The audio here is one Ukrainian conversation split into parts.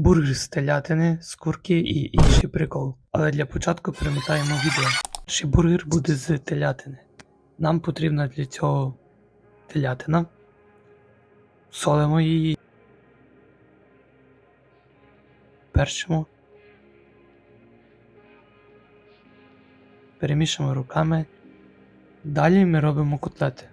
бургер з телятини, з курки і інший прикол. Але для початку перемотаємо відео. Перший бургер буде з телятини. Нам потрібна для цього телятина. Солимо її. Першому. Перемішуємо руками. Далі ми робимо котлети.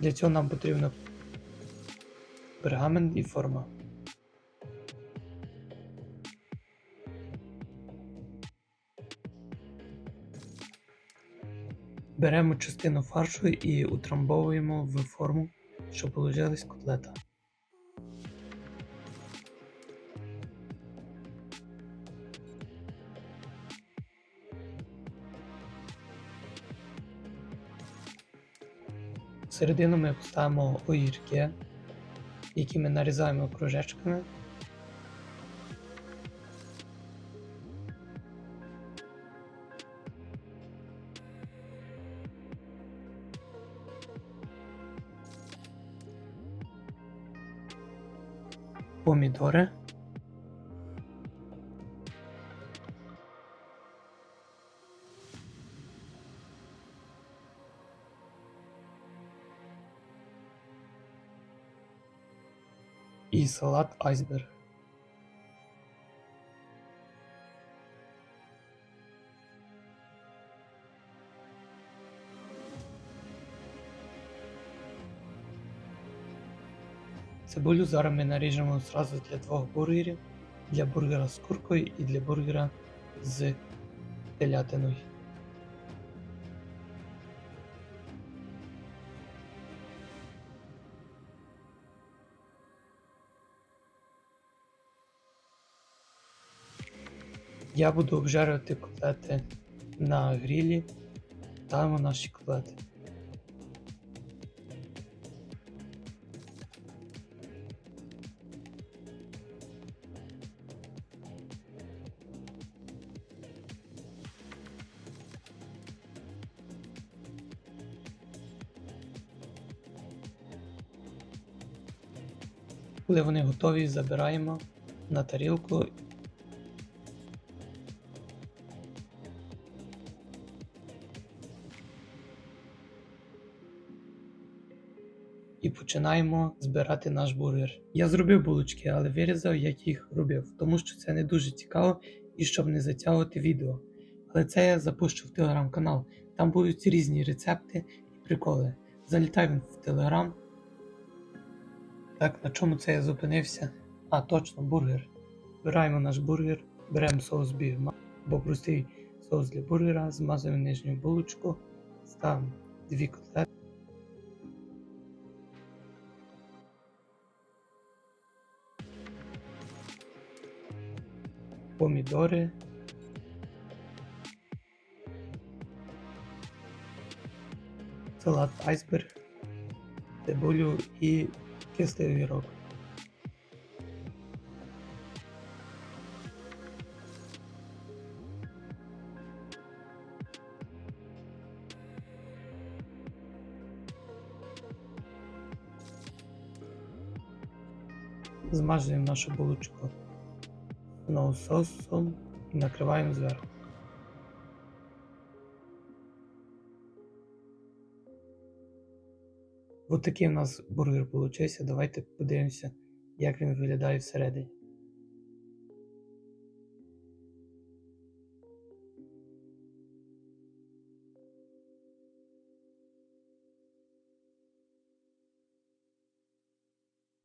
Для цього нам потрібно пергамент і форма. Беремо частину фаршу і утрамбовуємо в форму, щоб получилась котлета. Всередину ми поставимо огірки, які ми нарізаємо кружечками. Помідори. І салат айсберг. Цибулю зараз ми наріжемо зразу для двох бургерів. Для бургера з куркою і для бургера з телятиною. Я буду обжарювати котлети на грілі. Ставимо наші котлети. Коли вони готові, забираємо на тарілку і починаємо збирати наш бургер. Я зробив булочки, але вирізав, як їх робив, тому що це не дуже цікаво і щоб не затягувати відео. Але це я запущу в телеграм-канал. Там будуть різні рецепти і приколи. Залітай в телеграм. Так, на чому це я зупинився? А, точно, бургер. Збираємо наш бургер, беремо соус бігма, або простий соус для бургера, змазуємо нижню булочку, ставимо дві котлети. помідори. Салат айсберг, цибулю і кислий огірок. Змажуємо нашу булочку знову соусом і накриваємо зверху. Ось такий у нас бургер получився. Давайте подивимося, як він виглядає всередині.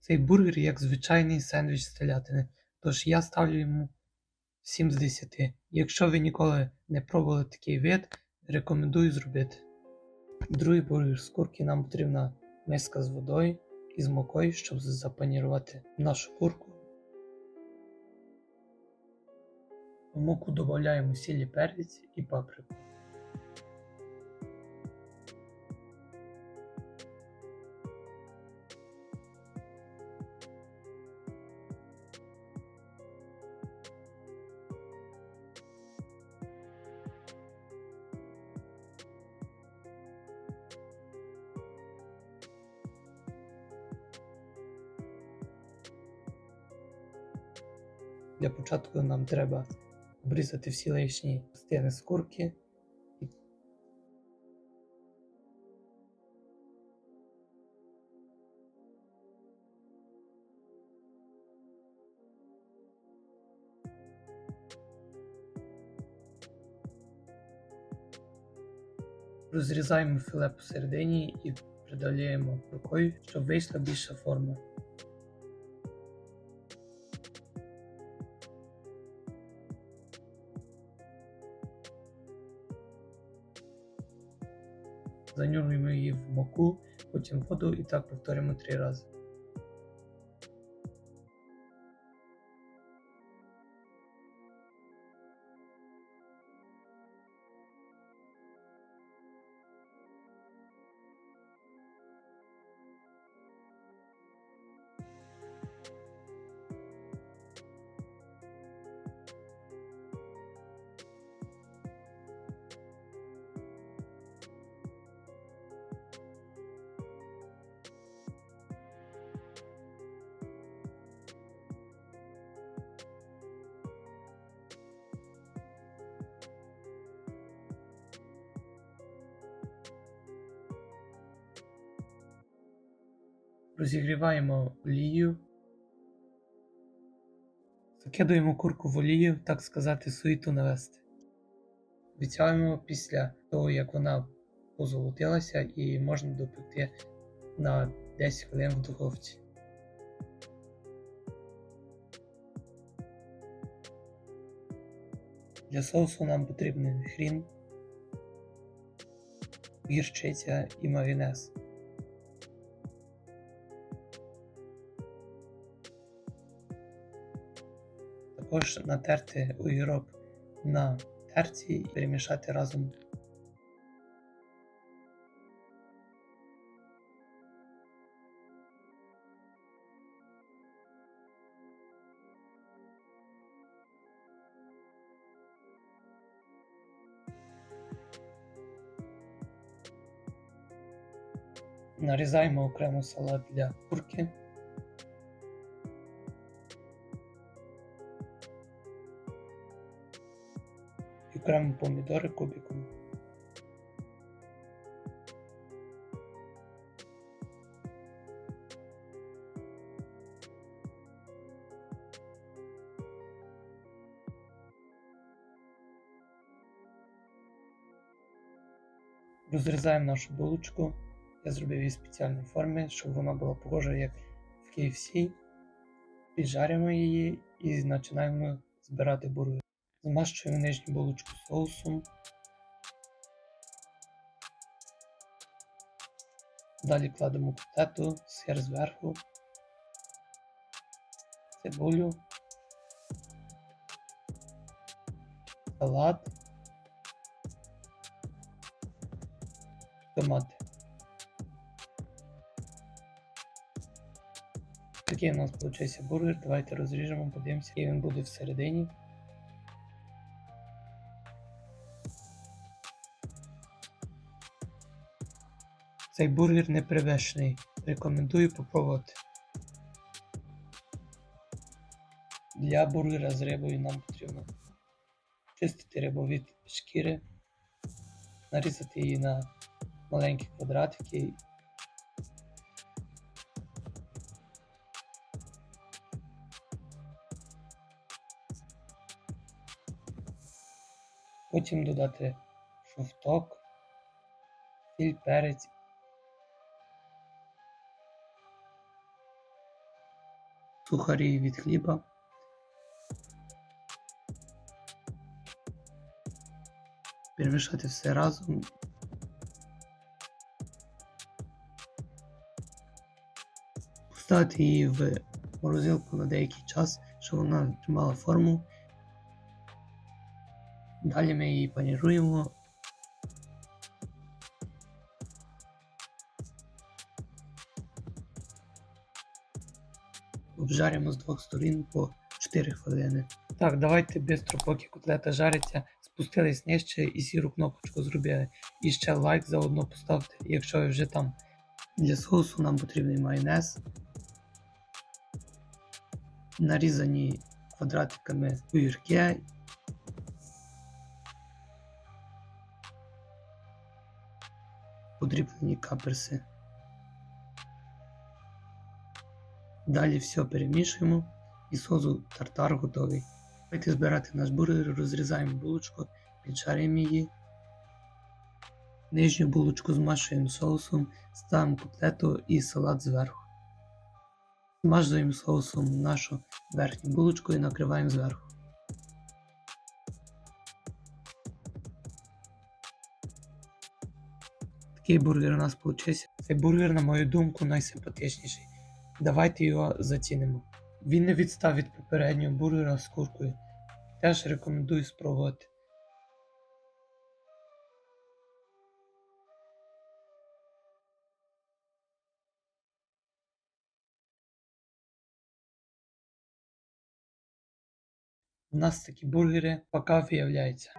Цей бургер як звичайний сендвіч з телятини. Тож я ставлю йому 7 з 10. Якщо ви ніколи не пробували такий вид, рекомендую зробити. Другий бургер з курки нам потрібна миска з водою і з мукою, щоб запанірувати нашу курку. В муку додаємо сілі перець і паприку. Для початку нам треба обрізати всі лишні частини з курки. Розрізаємо філе посередині і придавляємо рукою, щоб вийшла більша форма. Занюруємо її в муку, потім воду і так повторюємо три рази. Розігріваємо олію. Закидуємо курку в олію, так сказати, суїту навести. Відтягуємо після того, як вона позолотилася, і можна допекти на 10 хвилин в духовці. Для соусу нам потрібен хрін, гірчиця і майонез. Також натерти огірок на терці і перемішати разом. Нарізаємо окремо салат для курки. І помідори кубиком. Розрізаємо нашу булочку. Я зробив її в спеціальній формі, щоб вона була похожа як в KFC. Піджарюємо її і починаємо збирати бургер. Змащуємо нижню булочку соусом. Далі кладемо котлету, сир зверху, цибулю, салат, томати. Такий у нас вийшов бургер. Давайте розріжемо, подивимося, який він буде всередині. Цей бургер не перевершений. Рекомендую попробувати. Для бургера з рибою нам потрібно чистити рибу від шкіри, нарізати її на маленькі квадратики. Потім додати шовток, сіль, перець сухарі від хліба. Перемішати все разом. Поставити її в морозилку на деякий час, щоб вона тримала форму. Далі ми її паніруємо. Обжаримо з двох сторін по 4 хвилини. Так, давайте швидко, поки котлета жариться, спустились нижче і сіру кнопочку зробили. І ще лайк заодно поставте, якщо ви вже там. Для соусу нам потрібний майонез, нарізані квадратиками огірки. Подріблені каперси. Далі все перемішуємо і соус тартар готовий. Давайте збирати наш бургер, розрізаємо булочку, піджарюємо її. Нижню булочку змащуємо соусом, ставимо котлету і салат зверху. Змазуємо соусом нашу верхню булочку і накриваємо зверху. Такий бургер у нас вийшов. Цей бургер, на мою думку, найсимпатичніший. Давайте його зацінимо. Він не відстав від попереднього бургера з куркою. Теж рекомендую спробувати. У нас такі бургери поки виявляються.